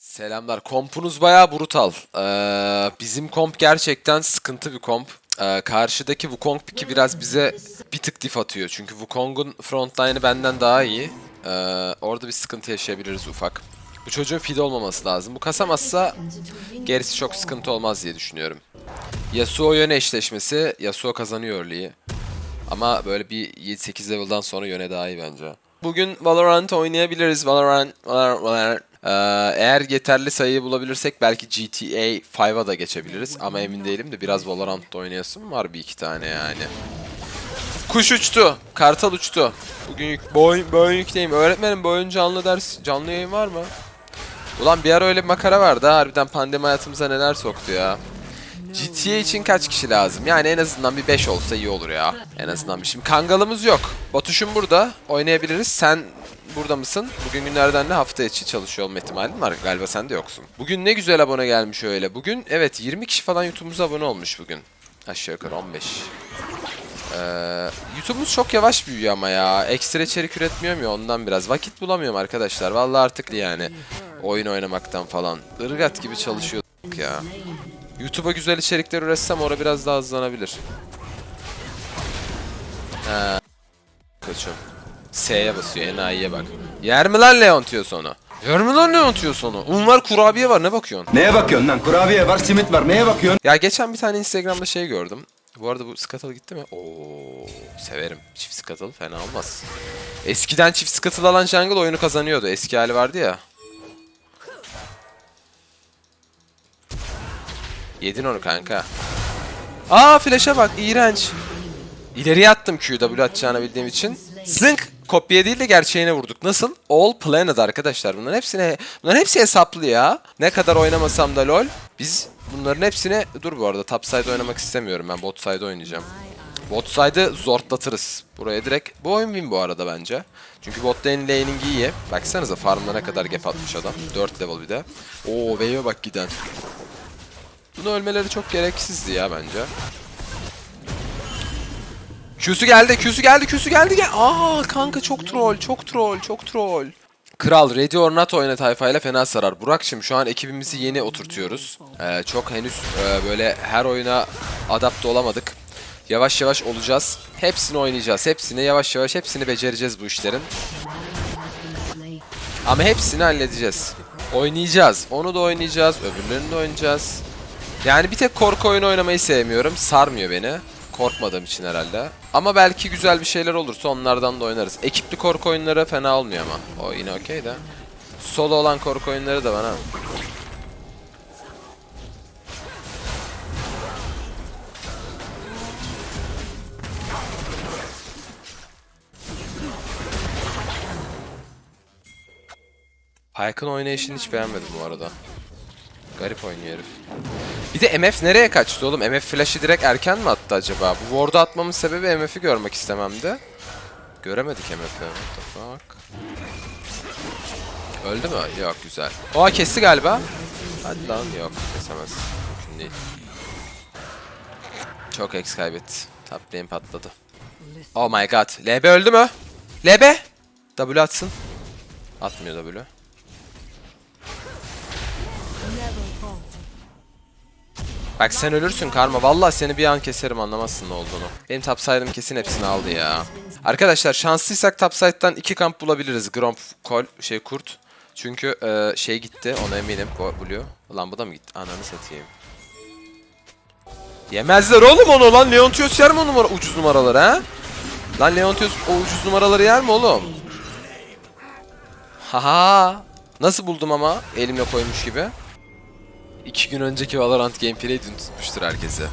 Selamlar. Kompunuz bayağı brutal. Ee, bizim komp gerçekten sıkıntı bir komp. Ee, karşıdaki Wukong piki biraz bize bir tık dif atıyor. Çünkü Wukong'un frontline'ı benden daha iyi. Ee, orada bir sıkıntı yaşayabiliriz ufak. Bu çocuğun feed olmaması lazım. Bu kasamazsa gerisi çok sıkıntı olmaz diye düşünüyorum. Yasuo yöne eşleşmesi. Yasuo kazanıyor early'yi. Ama böyle bir 7-8 level'dan sonra yöne daha iyi bence. Bugün Valorant oynayabiliriz. Valorant, Valorant, Valorant. Ee, eğer yeterli sayıyı bulabilirsek belki GTA 5'a da geçebiliriz. Ama emin değilim de biraz Valorant'ta oynayasım var bir iki tane yani. Kuş uçtu. Kartal uçtu. Bugün yük, bu oyun, bu oyun. Öğretmenim bu oyun canlı ders, canlı yayın var mı? Ulan bir ara öyle bir makara vardı ha. Harbiden pandemi hayatımıza neler soktu ya. GTA için kaç kişi lazım? Yani en azından bir 5 olsa iyi olur ya. En azından bir. Şimdi kangalımız yok. Batuş'um burada. Oynayabiliriz. Sen burada mısın? Bugün günlerden ne hafta içi çalışıyor olma ihtimalin var. Galiba sen de yoksun. Bugün ne güzel abone gelmiş öyle. Bugün evet 20 kişi falan YouTube'umuza abone olmuş bugün. Aşağı yukarı 15. Ee, YouTube'umuz çok yavaş büyüyor ama ya. Ekstra içerik üretmiyorum ya ondan biraz. Vakit bulamıyorum arkadaşlar. Vallahi artık yani oyun oynamaktan falan. Irgat gibi çalışıyorduk ya. YouTube'a güzel içerikler üretsem orada biraz daha hızlanabilir. Ha. Kaçıyorum. S'ye basıyor enayiye bak. Yer mi lan Leontios onu? Yer mi lan Leontios onu? Un var kurabiye var ne bakıyorsun? Neye bakıyorsun lan? Kurabiye var, simit var. Neye bakıyorsun? Ya geçen bir tane Instagram'da şey gördüm. Bu arada bu Scuttle gitti mi? Oo, severim. Çift Scuttle fena olmaz. Eskiden çift Scuttle alan jungle oyunu kazanıyordu. Eski hali vardı ya. Yedin onu kanka. Aa flash'a bak iğrenç. İleriye attım QW atacağını bildiğim için. Zınk kopya değil de gerçeğine vurduk. Nasıl? All planned arkadaşlar. Bunların hepsine bunların hepsi hesaplı ya. Ne kadar oynamasam da lol. Biz bunların hepsine dur bu arada top side oynamak istemiyorum. Ben bot side oynayacağım. Bot side'ı zortlatırız. Buraya direkt bu oyun win bu arada bence. Çünkü bot lane laning iyi. Baksanıza farmına ne kadar gap atmış adam. 4 level bir de. Oo wave'e bak giden. Bunu ölmeleri çok gereksizdi ya bence. Q'su geldi, Q'su geldi, Q'su geldi. Gel Aa kanka çok troll, çok troll, çok troll. Kral Ready or Not oyna tayfayla fena sarar. Burak'cığım şu an ekibimizi yeni oturtuyoruz. Ee, çok henüz e, böyle her oyuna adapte olamadık. Yavaş yavaş olacağız. Hepsini oynayacağız. Hepsini yavaş yavaş hepsini becereceğiz bu işlerin. Ama hepsini halledeceğiz. Oynayacağız. Onu da oynayacağız. Öbürlerini de oynayacağız. Yani bir tek korku oyunu oynamayı sevmiyorum. Sarmıyor beni. Korkmadığım için herhalde. Ama belki güzel bir şeyler olursa onlardan da oynarız. Ekipli korku oyunları fena olmuyor ama. O yine okey de. Solo olan korku oyunları da bana. Pyke'ın oynayışını hiç beğenmedim bu arada. Garip oynuyor herif. Bir de MF nereye kaçtı oğlum? MF flash'ı direkt erken mi attı acaba? Bu ward'u atmamın sebebi MF'i görmek istememdi. Göremedik MF'i. What the fuck? Öldü mü? Yok güzel. Oha kesti galiba. Hadi lan yok kesemez. Mümkün değil. Çok X kaybetti. Top patladı. Oh my god. LB öldü mü? LB! W atsın. Atmıyor W. Bak sen ölürsün Karma. Vallahi seni bir an keserim anlamazsın ne olduğunu. Benim topside'ım kesin hepsini aldı ya. Arkadaşlar şanslıysak topside'dan iki kamp bulabiliriz. Gromp, Kol, şey Kurt. Çünkü e, şey gitti ona eminim. Blue. Ulan bu da mı gitti? Ananı satayım. Yemezler oğlum onu lan. Leontios yer mi o numara, ucuz numaraları ha? Lan Leontios o ucuz numaraları yer mi oğlum? Haha. Nasıl buldum ama elimle koymuş gibi. İki gün önceki Valorant gameplay dün tutmuştur herkese.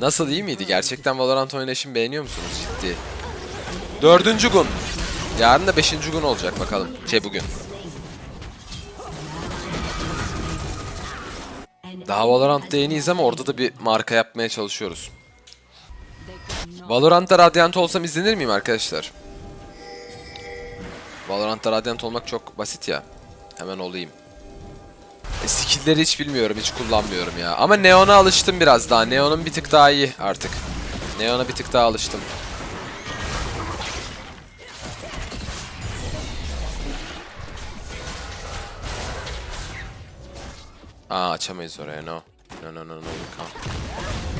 Nasıl iyi miydi? Gerçekten Valorant oynayışımı beğeniyor musunuz ciddi? Dördüncü gün. Yarın da beşinci gün olacak bakalım. Şey bugün. Daha Valorant'ta yeniyiz ama orada da bir marka yapmaya çalışıyoruz. Valorant'ta Radiant olsam izlenir miyim arkadaşlar? Valorant'ta Radiant olmak çok basit ya. Hemen olayım. Skill'leri hiç bilmiyorum, hiç kullanmıyorum ya. Ama Neon'a alıştım biraz daha. Neon'un bir tık daha iyi artık. Neon'a bir tık daha alıştım. Aa açamayız oraya no. No no no no we can't.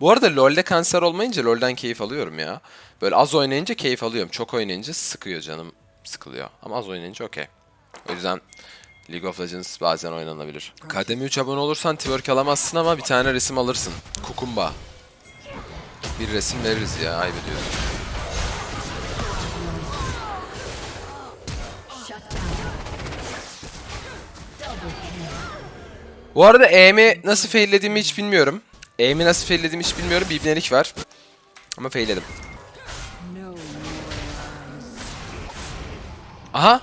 Bu arada LoL'de kanser olmayınca LoL'den keyif alıyorum ya. Böyle az oynayınca keyif alıyorum. Çok oynayınca sıkıyor canım. Sıkılıyor. Ama az oynayınca okey. O yüzden League of Legends bazen oynanabilir. Kademi 3 abone olursan twerk alamazsın ama bir tane resim alırsın. Kukumba. Bir resim veririz ya. Ayıp ediyorum. Bu arada aim'i nasıl faillediğimi hiç bilmiyorum. Aim'i nasıl faillediğimi hiç bilmiyorum. Bir ibnelik var. Ama failledim. Aha.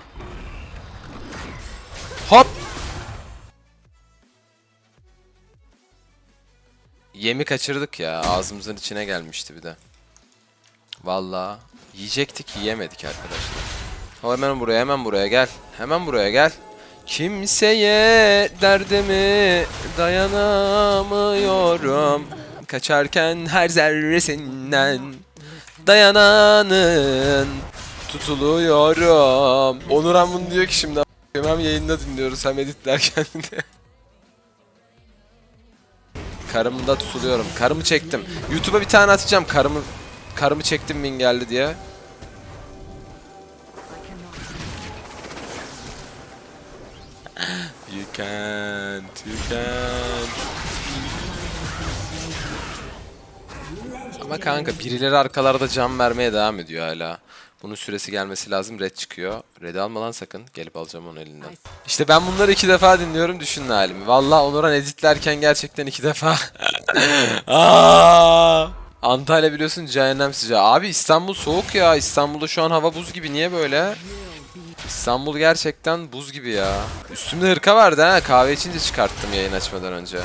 Hop. Yemi kaçırdık ya. Ağzımızın içine gelmişti bir de. Vallahi yiyecektik yiyemedik arkadaşlar. Hemen buraya hemen buraya gel. Hemen buraya gel. Kimseye derdimi dayanamıyorum. Kaçarken her zerresinden dayananın tutuluyorum. Onuran bunu diyor ki şimdi hem yayında dinliyoruz hem editlerken de. Karımda tutuluyorum. Karımı çektim. YouTube'a bir tane atacağım. Karımı karımı çektim bin geldi diye. You can't, you can't. Ama kanka birileri arkalarda can vermeye devam ediyor hala. Bunun süresi gelmesi lazım. Red çıkıyor. Red alma lan sakın. Gelip alacağım onu elinden. İşte ben bunları iki defa dinliyorum. Düşünün halimi. Valla Onuran editlerken gerçekten iki defa. Aa! Antalya biliyorsun cehennem sıcağı. Abi İstanbul soğuk ya. İstanbul'da şu an hava buz gibi. Niye böyle? İstanbul gerçekten buz gibi ya. Üstümde hırka vardı ha. Kahve içince çıkarttım yayın açmadan önce.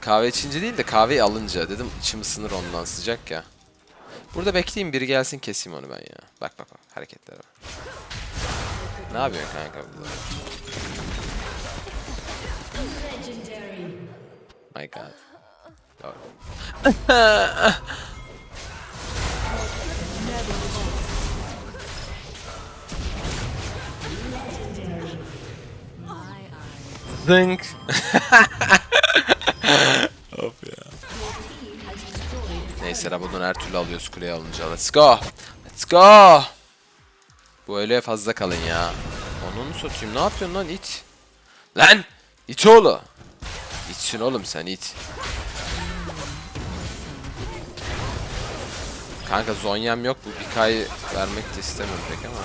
Kahve içince değil de kahveyi alınca. Dedim içim ısınır ondan sıcak ya. Burada bekleyeyim biri gelsin keseyim onu ben ya. Bak bak bak hareketlere bak. Ne yapıyorsun kanka burada? My god. Doğru. Zınk. Of ya. Neyse Rabadon her türlü alıyoruz kuleye alınca. Let's go. Let's go. Bu öyle fazla kalın ya. Onu satayım. Ne yapıyorsun lan it? Lan! İt oğlu. İtsin oğlum sen it. Kanka zonyam yok. Bu Bika'yı vermek de istemiyorum pek ama.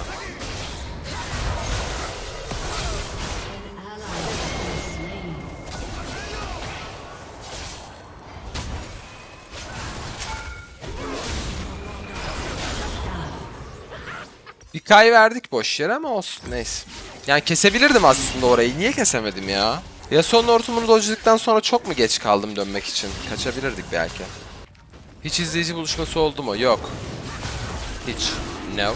Bika'yı verdik boş yere ama olsun neyse. Yani kesebilirdim aslında orayı. Niye kesemedim ya? Yasuo'nun hortumunu dojladıktan sonra çok mu geç kaldım dönmek için? Kaçabilirdik belki. Hiç izleyici buluşması oldu mu? Yok. Hiç. No.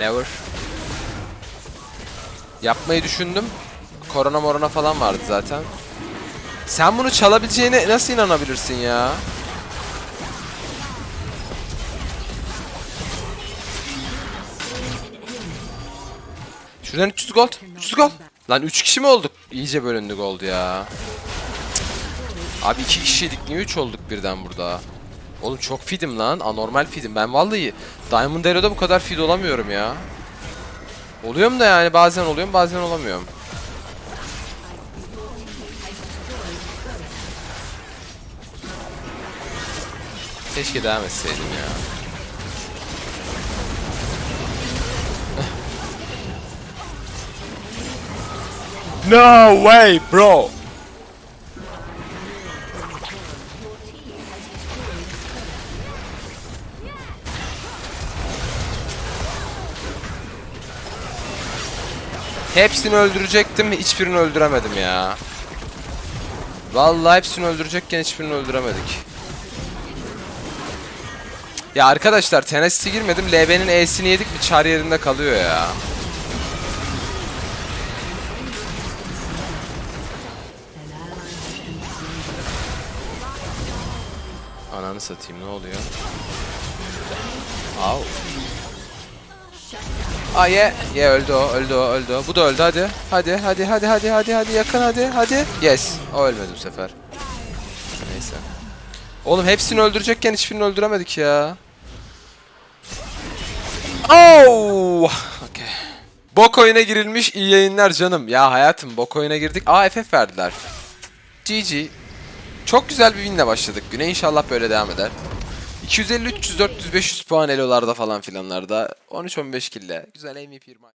Never. Yapmayı düşündüm. Korona morona falan vardı zaten. Sen bunu çalabileceğine nasıl inanabilirsin ya? Şuradan 300 gold. 300 gold. Lan 3 kişi mi olduk? İyice bölündü gold ya. Abi 2 kişiydik. Niye 3 olduk birden burada? Oğlum çok feedim lan. Anormal feedim. Ben vallahi Diamond Arrow'da bu kadar feed olamıyorum ya. Oluyorum da yani bazen oluyorum bazen olamıyorum. Keşke devam etseydim ya. No way bro. Hepsini öldürecektim, hiçbirini öldüremedim ya. Vallahi hepsini öldürecekken hiçbirini öldüremedik. Ya arkadaşlar Tennessee'ye girmedim. LB'nin E'sini yedik bir çar yerinde kalıyor ya. Ananı satayım ne oluyor? Au. Aa ye. Ye öldü o, öldü o, öldü o. Bu da öldü hadi. Hadi, hadi, hadi, hadi, hadi, hadi yakın hadi, hadi. Yes. O ölmedi bu sefer. Neyse. Oğlum hepsini öldürecekken hiçbirini öldüremedik ya. Oh! Okay. Bok oyuna girilmiş iyi yayınlar canım. Ya hayatım bok oyuna girdik. Aa FF verdiler. GG. Çok güzel bir winle başladık güne. İnşallah böyle devam eder. 250, 300, 400, 500 puan elolarda falan filanlarda. 13-15 kille. Güzel MVP maç.